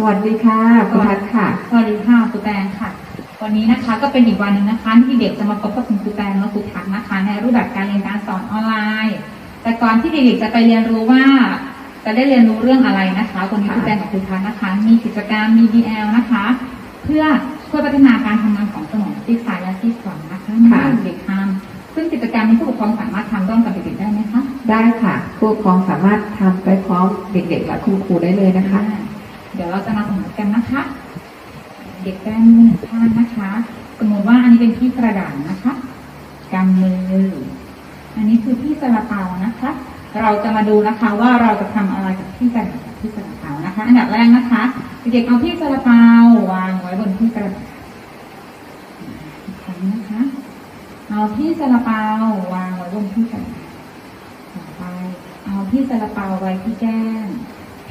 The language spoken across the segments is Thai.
สวัสดีค่ะคุณพัฒน์ค่ะ สวัสดีค่ะครูแตงค่ะ วันนี้นะคะก็เป็นอีกวันหนึ่งนะคะที่เด็กจะมาพบกับคุณครูแตงและครูทักนะคะ ในรูปแบบการเรียนการสอนออนไลน์ แต่ก่อนที่เด็กๆจะไปเรียนรู้ว่า จะได้เรียนรู้เรื่องอะไรนะคะวันนี้ครูแตงกับครูทักนะคะ มีกิจกรรมมี DL นะคะ เพื่อช่วยพัฒนาการทำงานของสมองซีกซ้ายและซีกขวานะคะในค่ะเด็กๆทำซึ่งกิจกรรมนี้ผู้ปกครองสามารถทำร่วมกับเด็กๆได้ไหมคะได้ค่ะผู้ปกครองสามารถทำไปพร้อมเด็กๆและคุณครูได้เลยนะคะ เดี๋ยวเราจะมาสมมติกันนะคะ เด็กแป้มือหนึ่งข้างนะคะ สมมติว่าอันนี้เป็นที่กระดาษนะคะกำมือ อันนี้คือที่ซาลาเปานะคะ เราจะมาดูนะคะว่าเราจะทำอะไรกับที่กระดาษกับที่ซาลาเปานะคะ อันดับแรกนะคะเด็กเอาที่ซาลาเปาวางไว้บนที่กระดาษครั้งนะคะ เอาที่ซาลาเปาวางไว้บนที่กระดาษต่อไป เอาที่ซาลาเปาไว้ที่แก้ม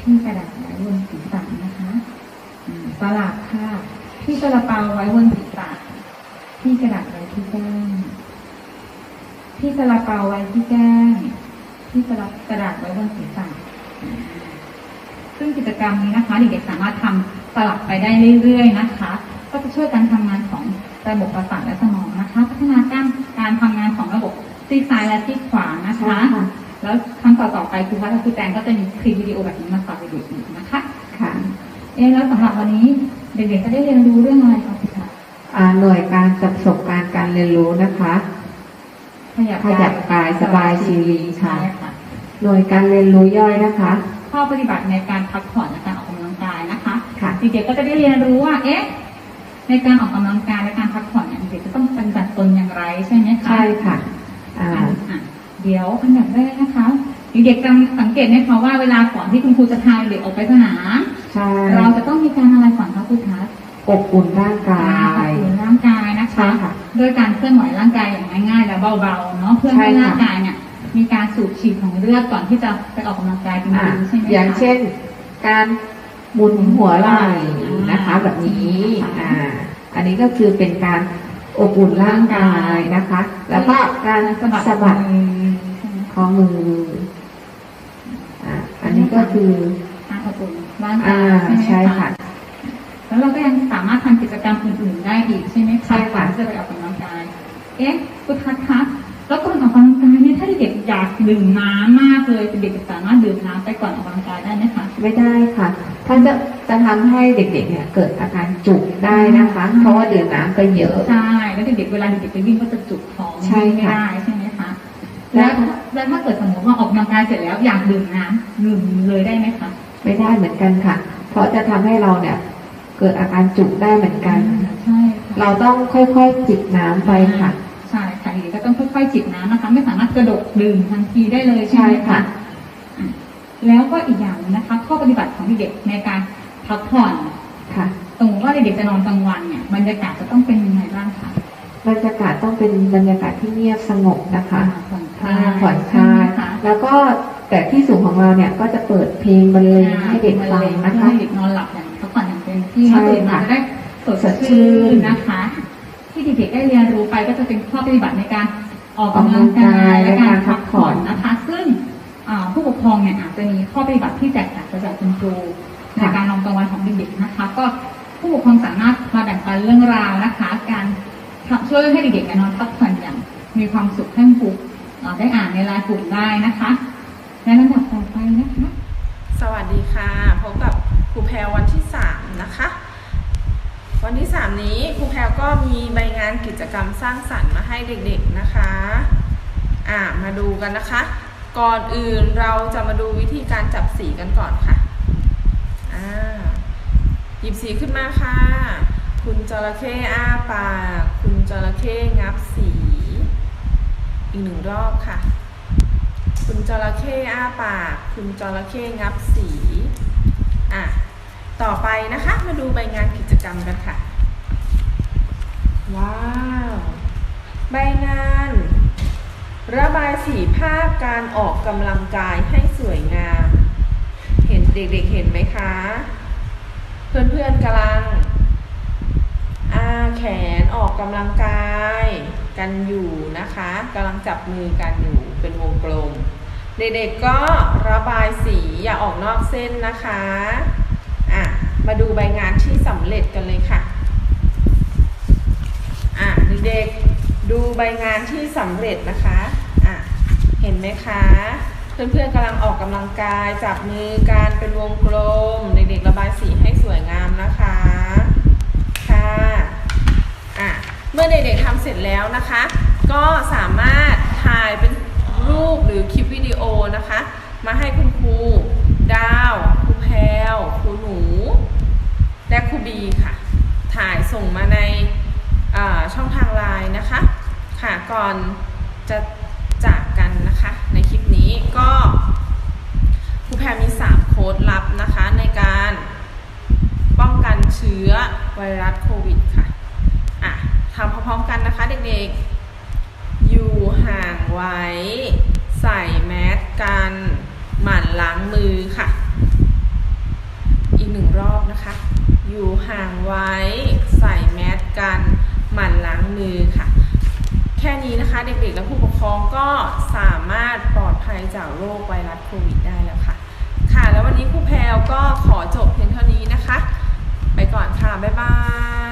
ที่กระดาษไว้บนศีรษะนะคะสลับค่ะที่ซาลาเปาไว้บนศีรษะที่กระดาษไว้ที่แก้มที่ซาลาเปาไว้ที่แก้มที่สลับกระดาษไว้บนศีรษะซึ่งกิจกรรมนี้นะคะ เด็กๆสามารถทำสลับไปได้เรื่อยๆนะคะ ก็จะช่วยการทำงานของระบบประสาทและสมองนะคะ พัฒนาการการทำงานของระบบซีซ้ายและซีขวานะคะ แล้วครั้งต่อๆไปครูพัฒน์และครูแตงก็จะมีคลิปวิดีโอแบบนี้มาฝากเด็กๆอีกนะคะค่ะเอ๊ะแล้วสำหรับวันนี้เด็กๆจะได้เรียนรู้เรื่องอะไรคะพี่คะอ่าหน่วยการจับประสบการณ์การเรียนรู้นะคะขยับขยับกายสบายชีวิตค่ะใช่ค่ะ หน่วยการเรียนรู้ย่อยนะคะ ข้อปฏิบัติในการพักผ่อนและการออกกำลังกายนะคะค่ะเด็กๆก็จะได้เรียนรู้ว่าเอ๊ะในการออกกำลังกายและการพักผ่อนเนี่ยเด็กๆจะต้องปฏิบัติตนอย่างไรใช่ไหมคะใช่ค่ะอ่าอะอะ เดี๋ยวอันดับแรกนะคะเด็กๆจำสังเกตไหมคะว่าเวลาก่อนที่คุณครูจะพาเด็กออกไปสนามใช่เราจะต้องมีการอะไรก่อนคะครูทัศน์อบอุ่นร่างกาขอบยคุณร่างกายนะคะใช่ค่ะด้วยการเคลื่อนไหวร่างกายอย่างง่ายๆ และเบาๆเนาะเพื่อให้ใช่ค่ะร่างกายเนี่ยมีการสูบฉีดของเลือดก่อนที่จะไปออกกำลังกายจริอ่างๆใช่ไหมคะอย่างเช่น การหมุนหัวไหล่นะคะอ่าแบบนี้ค่ะอ่าอันนี้ก็คือเป็นการ อบอุ่นร่างกายนะคะ แล้วก็การสะบัดสะบัดมือใช่ไหมข้อมืออ่าอันนี้ก็คือการอบอุ่นร่างอ่ากายใช่ใช่ไหมค่ะคะแล้วเราก็ยังสามารถทำกิจกรรมอื่นๆได้อีกใช่ไหมคะใช่ค่ะก่อนที่จะไปออกกำลังกาย เอ๊ะคุณทัศน์คะแล้วก่อนออกกำลังกายเนี่ยถ้าเด็กๆอยากดื่มน้ำมากเลยเด็กๆสามารถดื่มน้ำไปก่อนออกกำลังกายได้ไหมคะไม่ได้ค่ะ ท่านจะจะทำให้เด็กๆเนี่ยเกิดอาการจุกได้นะคะอืมเพราะว่าดื่มน้ำไปเยอะ ใช่ แล้วเด็กๆเวลาเด็กๆไปวิ่งก็จะจุกท้องใช่วิ่งไม่ค่ะได้ใช่ไหมคะแล้แล้ววแล้วถ้าเกิดสมมติว่าออกกำลังกายเสร็จแล้วอยากดื่มน้ำดื่มเลยได้ไหมคะไม่ได้เหมือนกันค่ะ เพราะจะทำให้เราเนี่ยเกิดอาการจุกได้เหมือนกันใช่ค่ะเราต้องค่อยๆจิบน้ำไปค่ะ ใช่ค่ะเด็กๆก็ต้องค่อยๆจิบน้ำนะคะ ไม่สามารถกระโดดดื่มทันทีได้เลยใช่ไหมใช่ค่ะอะ แล้วก็อีกอย่างหนึงนะคะ ข้อปฏิบัติของเด็กๆในการพักผ่อนค่ะสมมติว่าเด็กๆจะนอนกลางวันเนี่ยบรรยากาศจะต้องเป็นยังไงบ้างคะบรรยากาศต้องเป็นบรรยากาศที่เงียบสงบนะคะผ่อนคอ่าลายผ่อนคลายใช่ไหมคะแล้วก็แต่ที่สูงของเราเนี่ยก็จะเปิดเพลงบรรเลงให้เด็กฟังนะคะให้เด็กนอนหลับอย่างพักผ่อนอย่างเต็มที่ใช่ตื่นมาค่ะจะได้สดสดชื่ชื่นนนะคะ ที่เด็กๆได้เรียนรู้ไปก็จะเป็นข้อปฏิบัติในการออกกำลังกายและการพักผ่อนนะคะซึ่งอ่า ผู้ปกครองเนี่ยอาจจะมีข้อปฏิบัติที่แตกต่างจากคุณครูในการนอนกลางวันของเด็กๆนะคะ ก็ผู้ปกครองสามารถมาแบ่งปันเรื่องราวนะคะ การช่วยให้เด็กๆนอนพักผ่อนอย่างมีความสุขให้ครูอ่าได้อ่านในไลน์กลุ่มได้นะคะและลำดับต่อไปนะคะ สวัสดีค่ะพบกับครูแพรวันที่ 3 นะคะ วันที่ 3 นี้ครูแพรก็มีใบงานกิจกรรมสร้างสรรค์มาให้เด็กๆนะคะ อ่ามาดูกันนะคะ ก่อนอื่นเราจะมาดูวิธีการจับสีกันก่อนค่ะหยิบสีขึ้นมาค่ะ คุณจระเข้อ้าปาก คุณจระเข้งับสี อีกหนึ่งรอบค่ะ คุณจระเข้อ้าปาก คุณจระเข้งับสี อะ ต่อไปนะคะ มาดูใบงานกิจกรรมกันค่ะ ว้าว ใบงาน ระบายสีภาพการออกกำลังกายให้สวยงาม เห็นเด็กๆเห็นไหมคะ เพื่อนๆกำลังอาแขนออกกำลังกายกันอยู่นะคะกำลังจับมือกันอยู่เป็นวงกลม เด็กๆก็ระบายสีอย่าออกนอกเส้นนะคะอะมาดูใบงานที่สำเร็จกันเลยค่ะอะเด็กๆดูใบงานที่สำเร็จนะคะ อะเห็นไหมคะ เพื่อนๆกำลังออกกำลังกายจับมือกันเป็นวงกลม เด็กๆระบายสีให้สวยงามนะคะค่ะอะเมื่อเด็กๆทำเสร็จแล้วนะคะ ก็สามารถถ่ายเป็นรูปหรือคลิปวิดีโอนะคะ มาให้คุณครูดาวครูแพรวครูหนู และครูบีค่ะ ถ่ายส่งมาในช่องทางไลน์นะคะ ค่ะก่อนจะ จากกันนะคะ ในคลิปนี้ก็ครูแพรมี 3 โค้ดลับนะคะในการป้องกันเชื้อไวรัสโควิดค่ะอะทำพร้อมๆกันนะคะเด็กๆ อยู่ห่างไว้ ใส่แมสกันหมั่นล้างมือค่ะ อีกหนึ่งรอบนะคะ อยู่ห่างไว้ ใส่แมสกัน หมั่นล้างมือค่ะ แค่นี้นะคะ เด็กๆ และผู้ปกครองก็สามารถปลอดภัยจากโรคไวรัสโควิดได้แล้วค่ะ ค่ะ แล้ววันนี้ครูแพลวก็ขอจบเพียงเท่านี้นะคะ ไปก่อนค่ะ บ๊ายบาย